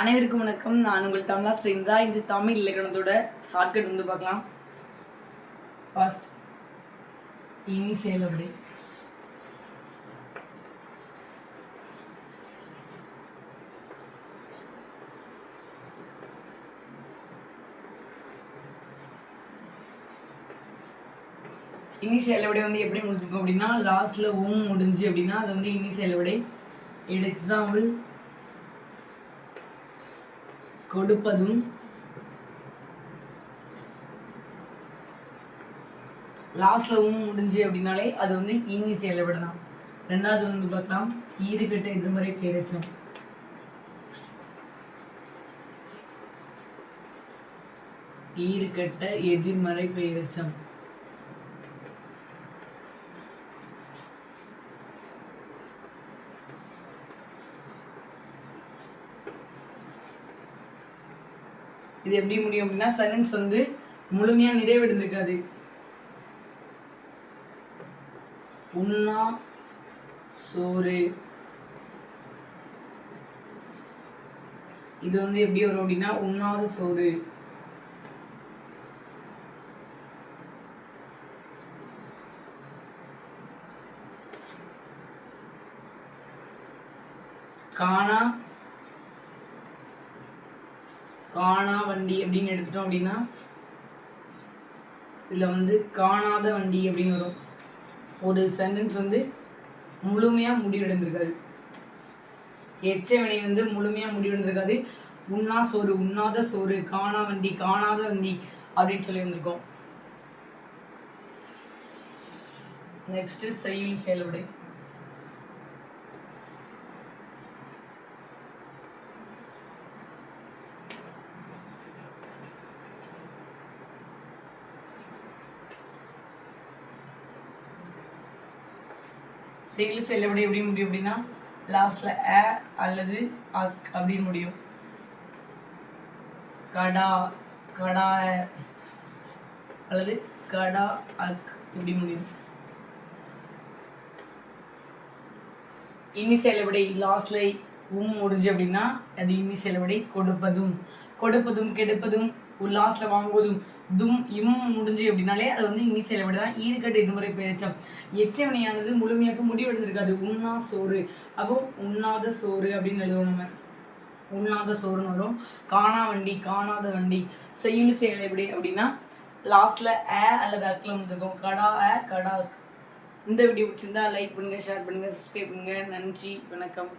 அனைவருக்கும் வணக்கம். நான் உங்கள் தமிழா ஸ்ரீந்தா இன்று தமிழ் இலக்கணத்தோட ஷார்ட்கட் வந்து பார்க்கலாம். ஃபர்ஸ்ட் இனி செயல் அப்படி. இனி செயலவிடை வந்து எப்படி முடிஞ்சிருக்கும் அப்படின்னா லாஸ்ட்ல உம் முடிஞ்சு அப்படின்னா அது வந்து இனி செயலவிடை எக்ஸாம்பிள் கொடுப்பதும் லாஸ்ட்லவும் முடிஞ்சு அப்படின்னாலே அது வந்து இனி செயலவிடை தான் ரெண்டாவது வந்து பார்க்கலாம். ஈடுகட்ட எதிர்மறை பேரச்சம். ஈடுகட்ட எதிர்மறை பெயரச்சம் இது எப்படி முடியும் அப்படின்னா சென்டென்ஸ் வந்து முழுமையா நிறைவடைந்திருக்காது. உண்ணா சோறு. இது வந்து எப்படி வரும் அப்படின்னா உண்ணாத சோறு. காணா காணா வண்டி அப்படின்னு எடுத்துட்டோம் அப்படின்னா இதில் வந்து காணாத வண்டி அப்படின்னு வரும். ஒரு சென்டென்ஸ் வந்து முழுமையாக முடிவடைந்திருக்காது. எச்சவினை வந்து முழுமையாக முடிவடைந்திருக்காது. உண்ணா சோறு உண்ணாத சோறு காணா வண்டி காணாத வண்டி அப்படின்னு சொல்லி வந்திருக்கோம். நெக்ஸ்ட்டு செய்யுள் செயல்படை. செயல் செல்லபடி எப்படி முடியும் அப்படின்னா லாஸ்ட்ல அ அல்லது அக் அப்படின்னு முடியும். கடா கடா அல்லது கடா அக் இப்படி முடியும். இனி செலவிடை லாஸ்ட்ல உம் முடிஞ்சு அப்படின்னா அது இனி செலவிடை கொடுப்பதும். கொடுப்பதும் கெடுப்பதும் லாஸ்ட்ல வாங்குவதும் தும் இம் முடிஞ்சு அப்படின்னாலே அது வந்து இனி செலவிட தான் ஈடுகட்டு இதுமுறை பேச்சம் எச்சவனையானது முழுமையாக முடிவெடுத்திருக்காது உண்ணா சோறு. அப்போ உண்ணாத சோறு அப்படின்னு எழுதுவோம் நம்ம. உண்ணாத சோறுன்னு வரும். காணா வண்டி காணாத வண்டி. செய்யுள் செயல் எப்படி அப்படின்னா லாஸ்ட்ல அ அல்லது அக்கில் முடிஞ்சிருக்கும். கடா அ கடா இந்த வீடியோ பிடிச்சிருந்தா லைக் பண்ணுங்க ஷேர் பண்ணுங்க சப்ஸ்கிரைப் பண்ணுங்க. நன்றி வணக்கம்.